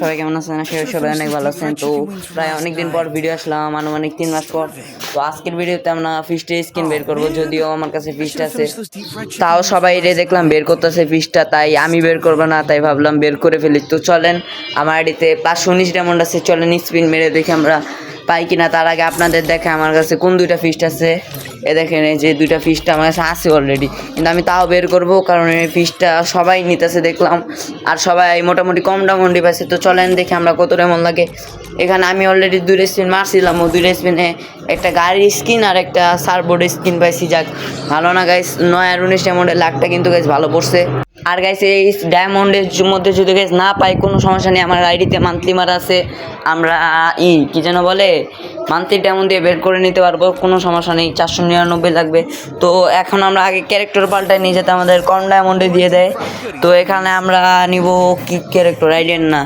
সবাই কেমন আছেন? আশা করি সবাই অনেক ভালো আছেন। তো প্রায় পর ভিডিও আসলাম, আনুমানিক তিন মাস পর। তো আজকের ভিডিওতে আমরা স্কিন বের করব, যদিও আমার কাছে ফিস্ট আছে। তাও সবাই দেখলাম বের করতেছে ফিস্টটা তাই আমি বের করব না, তাই ভাবলাম বের করে ফেলি। তো চলেন, আমার আইডিতে পাঁচশো উনিশ ডায়মন্ড আছে, চলেন স্পিন মেরে দেখি আমরা পাই কিনা। তার আগে আপনাদের দেখে আমার কাছে কোন দুইটা ফিস্ট আছে। এ দেখেন, এই যে দুইটা ফিস্টটা আমার কাছে আছে অলরেডি কিন্তু আমি তাও বের করব, কারণ এই ফিস্টটা সবাই নিতেছে, দেখলাম। আর সবাই মোটামুটি কম ডায়মন্ডই পাইছে। তো চলেন দেখি আমরা কত ডায়মন্ড লাগে। এখানে আমি অলরেডি দুইটা স্পিন মারছিলাম। ও দুই স্পিনে একটা গাড়ির স্কিন আর একটা সারবোর্ডের স্কিন পাইছি। যাক, ভালো না গাইস নয় আর উনিশ ডায়মন্ডের লাখটা কিন্তু গাইস ভালো পড়ছে। আর গাইস এই ডায়মন্ডের মধ্যে যদি গাইস না পাই, কোনো সমস্যা নেই। আমার আইডিতে মান্থলি মারা আছে। আমরা ই, কি যেন বলে? মান্থলি ডায়মন্ড দিয়ে বের করে নিতে পারব, কোনো সমস্যা নেই, চারশো নিরানব্বই লাগবে। তো এখন আমরা আগে ক্যারেক্টার পাল্টায় নিয়ে যেতে আমাদের কম ডায়মন্ডে দিয়ে দেয়। তো এখানে আমরা নিব কি ক্যারেক্টার আইডিয়ান না।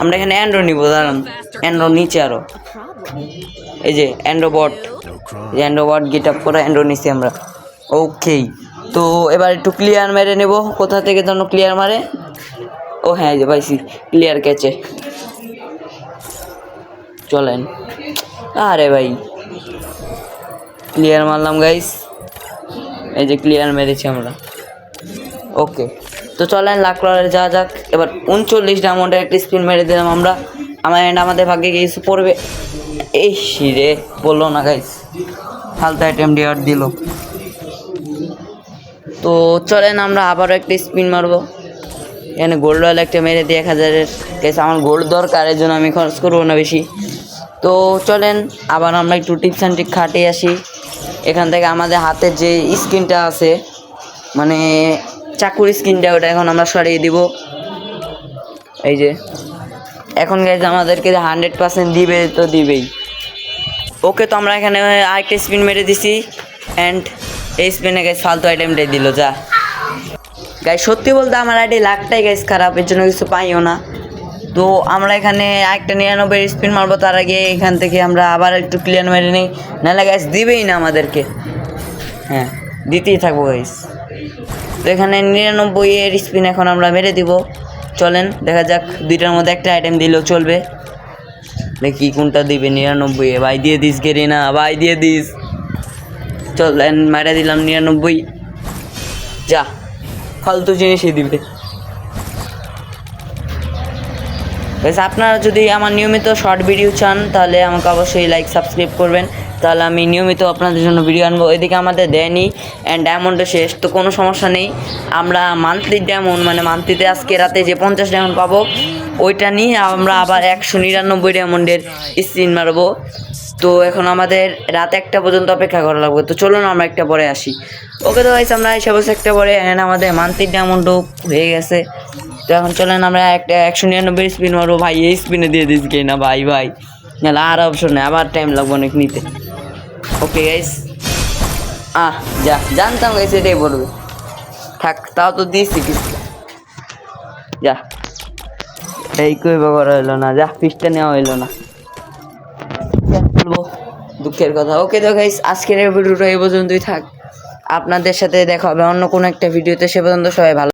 আমরা এখানে অ্যান্ড্রো নিব, দাঁড়ান। অ্যান্ড্রো নিচে আরও এই যে অ্যান্ড্রোবট অ্যান্ড্রোবট গেট আপ করে অ্যান্ড্রো নিছি আমরা। ওকে তো এবার একটু ক্লিয়ার মেরে নেব। কোথা থেকে যেন ক্লিয়ার মারে? ও হ্যাঁ যে পাইছি। ক্লিয়ার ক্যাচে চলেন। আরে ভাই ক্লিয়ার মারলাম গাইস এই যে ক্লিয়ার মেরেছি আমরা। ওকে তো চলেন, লাখ ডলারে যাওয়া যাক। এবার উনচল্লিশ ডায়মন্ডের একটা স্পিন মেরে দিলাম আমরা। আমার এন্ড আমাদের ভাগ্যে কিছু পড়বে। এই রে, বলল না গাইস ফালতু আইটেম ডিয়ার দিল। তো চলেন, আমরা আবারও একটা স্পিন মারবো। এখানে গোল্ড রয়্যাল একটা মেরে দিয়ে এক হাজারের। গেছে আমার গোল্ড দরকার, এর জন্য আমি খরচ করব না বেশি। তো চলেন, আবার আমরা একটু টিপস অ্যান্ড ট্রিক খাটিয়ে আসি। এখান থেকে আমাদের হাতের যে স্কিনটা আছে মানে চাকুর স্কিনটা, ওটা এখন আমরা সরিয়ে দিব। এই যে, এখন গাইজ আমাদেরকে হান্ড্রেড পার্সেন্ট দিবে তো দিবেই। ওকে, তো আমরা এখানে আরেকটা স্পিন মেরে দিছি অ্যান্ড এই স্পিনে গাইজ ফালতু আইটেমটাই দিল, যা। গাইজ সত্যি বলতে আমার আইডি লাখটাই গাইজ খারাপ, এর জন্য কিছু পাইও না। তো আমরা এখানে একটা নিরানব্বই স্পিন মারবো, তার আগে এখান থেকে আমরা আবার একটু ক্লিয়ার মেরে নিই। নাহলে গ্যাস দিবেই না আমাদেরকে। হ্যাঁ দিতেই থাকব গাইজ তো এখানে নিরানব্বই এর স্পিন এখন আমরা মেরে দিব। চলেন, দেখা যাক দুইটার মধ্যে একটা আইটেম দিলেও চলবে। দেখি কোনটা দিবে নিরানব্বই এ। ভাই দিয়ে দিস গেরি না ভাই দিয়ে দিস। চলেন মেরে দিলাম নিরানব্বই। যা, ফালতু জিনিসই দিবে। বেশ আপনারা যদি আমার নিয়মিত শর্ট ভিডিও চান, তাহলে আমাকে অবশ্যই লাইক সাবস্ক্রাইব করবেন। তাহলে আমি নিয়মিত আপনাদের জন্য ভিডিও আনব। এদিকে আমাদের দেয়নি অ্যান্ড ডায়মন্ডও শেষ, তো কোনো সমস্যা নেই। আমরা মান্থলি ডায়মন্ড মানে মান্থলিতে আজকে রাতে যে পঞ্চাশ ডায়মন্ড পাবো, ওইটা নিয়ে আমরা আবার একশো নিরানব্বই ডায়মন্ডের স্ক্রিন মারবো। তো এখন আমাদের রাত একটা পর্যন্ত অপেক্ষা করা লাগবে। তো চলুন আমরা একটা পরে আসি। ওকে তো গাইস আমরা এসে বসে একটা পরে অ্যান্ড আমাদের মান্থলি ডায়মন্ডও হয়ে গেছে। তো এখন চলেন আমরা একটা একশো নিরানব্বই স্পিন মারবো। ভাই, এই স্পিনে দিয়ে দিস কে না? ভাই ভাই। নাহলে আর অপশন নেই, আবার টাইম লাগবে অনেক নিতে। ওকে গাইস আহ, যা, জানতাম গাইস এটাই বলবে থাক, তাও তো দিয়েছি কিছু। যা। এই কই করা হইল না, যা ফিসটা নেওয়া হইল না। দুঃখের কথা। ওকে তো গাইস আজকের ভিডিওটা এই পর্যন্তই থাক। আপনাদের সাথে দেখা হবে অন্য কোনো একটা ভিডিওতে সে পর্যন্ত সবাই ভালো